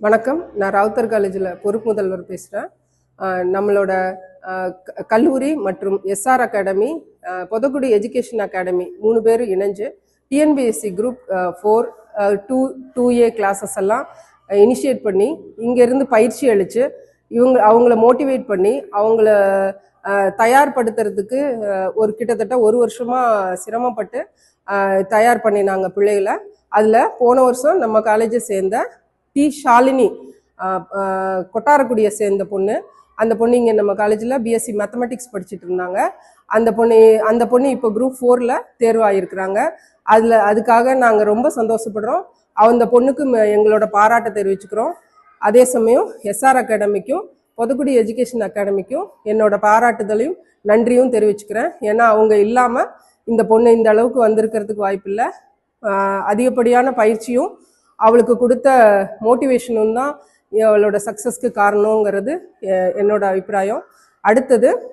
வணக்கம். நான் ராவுத்தர் காலேஜில் பொறுப்பு முதல்வர் பேசுகிறேன் நம்மளோட கல்லூரி மற்றும் SR academy Pothukudi Podhakudi education academy மூணு பேரும் இணைஞ்சு TNPSC group four two two A classes எல்லாம் இனிஷியேட் பண்ணி இங்கேருந்து பயிற்சி அளித்து இவங்க அவங்கள மோட்டிவேட் பண்ணி அவங்கள தயார்படுத்துறதுக்கு ஒரு கிட்டத்தட்ட ஒரு வருஷமாக சிரமப்பட்டு தயார் பண்ணினாங்க பிள்ளைகளை. அதில் போன வருஷம் நம்ம காலேஜை சேர்ந்த டி ஷாலினி கொட்டாரக்குடியை சேர்ந்த பொண்ணு. அந்த பொண்ணு இங்கே நம்ம காலேஜில் பிஎஸ்சி மேத்தமெட்டிக்ஸ் படிச்சுட்டு இருந்தாங்க. அந்த பொண்ணு அந்த பொண்ணு இப்போ குரூப் ஃபோரில் தேர்வாகிருக்கிறாங்க அதில் அதுக்காக நாங்கள் ரொம்ப சந்தோஷப்படுறோம். அந்த பொண்ணுக்கு ம- எங்களோட பாராட்டை தெரிவிச்சுக்கிறோம். அதே சமயம் எஸ்ஆர் அகாடமிக்கும் பொதுக்குடி எஜுகேஷன் அகாடமிக்கும் என்னோட பாராட்டுதலையும் நன்றியும் தெரிவிச்சுக்கிறேன். ஏன்னா அவங்க இல்லாமல் இந்த பொண்ணு இந்த அளவுக்கு வந்திருக்கிறதுக்கு வாய்ப்பில்லை. அதிகப்படியான பயிற்சியும் அவளுக்கு கொடுத்த மோட்டிவேஷனும் தான் அவளோட சக்ஸஸ்க்கு காரணங்கிறது எ- என்னோட அபிப்பிராயம். அடுத்தது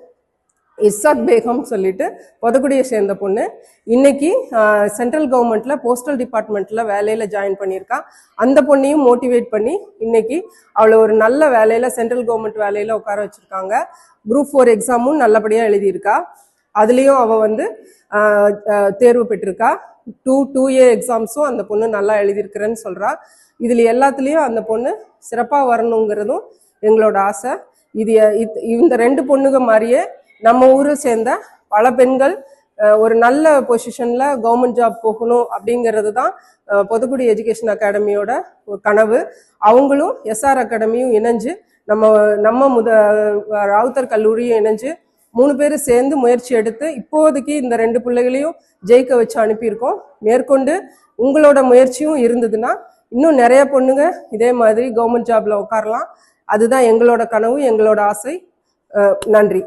இர்சாத் பேகம் சொல்லிட்டு பொதக்குடியை சேர்ந்த பொண்ணு. இன்னைக்கு சென்ட்ரல் கவர்மெண்ட்ல போஸ்டல் டிபார்ட்மெண்ட்ல வேலையில ஜாயின் பண்ணியிருக்கா. அந்த பொண்ணையும் மோட்டிவேட் பண்ணி இன்னைக்கு அவளை ஒரு நல்ல வேலையில சென்ட்ரல் கவர்மெண்ட் வேலையில உட்கார வச்சிருக்காங்க. குரூப் ஃபோர் எக்ஸாமும் நல்லபடியாக எழுதியிருக்கா. அதுலேயும் அவள் வந்து தேர்வு பெற்றிருக்கா டூ டூ ஏ எக்ஸாம்ஸும் அந்த பொண்ணு நல்லா எழுதியிருக்கிறேன்னு சொல்கிறா இதில் எல்லாத்துலேயும் அந்த பொண்ணு சிறப்பாக வரணுங்கிறதும் எங்களோட ஆசை இது இந்த ரெண்டு பொண்ணுங்க மாதிரியே நம்ம ஊரை சேர்ந்த பல பெண்கள் ஒரு நல்ல பொசிஷனில் கவர்மெண்ட் ஜாப் போகணும் அப்படிங்கிறது தான் பொதுக்குடி எஜுகேஷன் அகாடமியோட கனவு அவங்களும் எஸ்ஆர் அகாடமியும் இணைஞ்சு நம்ம நம்ம முத ராவுத்தர் கல்லூரியும் இணைஞ்சு மூணு பேரும் சேர்ந்து முயற்சி எடுத்து இப்போதைக்கு இந்த ரெண்டு பிள்ளைகளையும் ஜெயிக்க வச்சு அனுப்பியிருக்கோம். மேற்கொண்டு உங்களோட முயற்சியும் இருந்ததுன்னா இன்னும் நிறைய பொண்ணுங்க இதே மாதிரி கவர்மெண்ட் ஜாப்ல உட்காரலாம். அதுதான் எங்களோட கனவு எங்களோட ஆசை. நன்றி.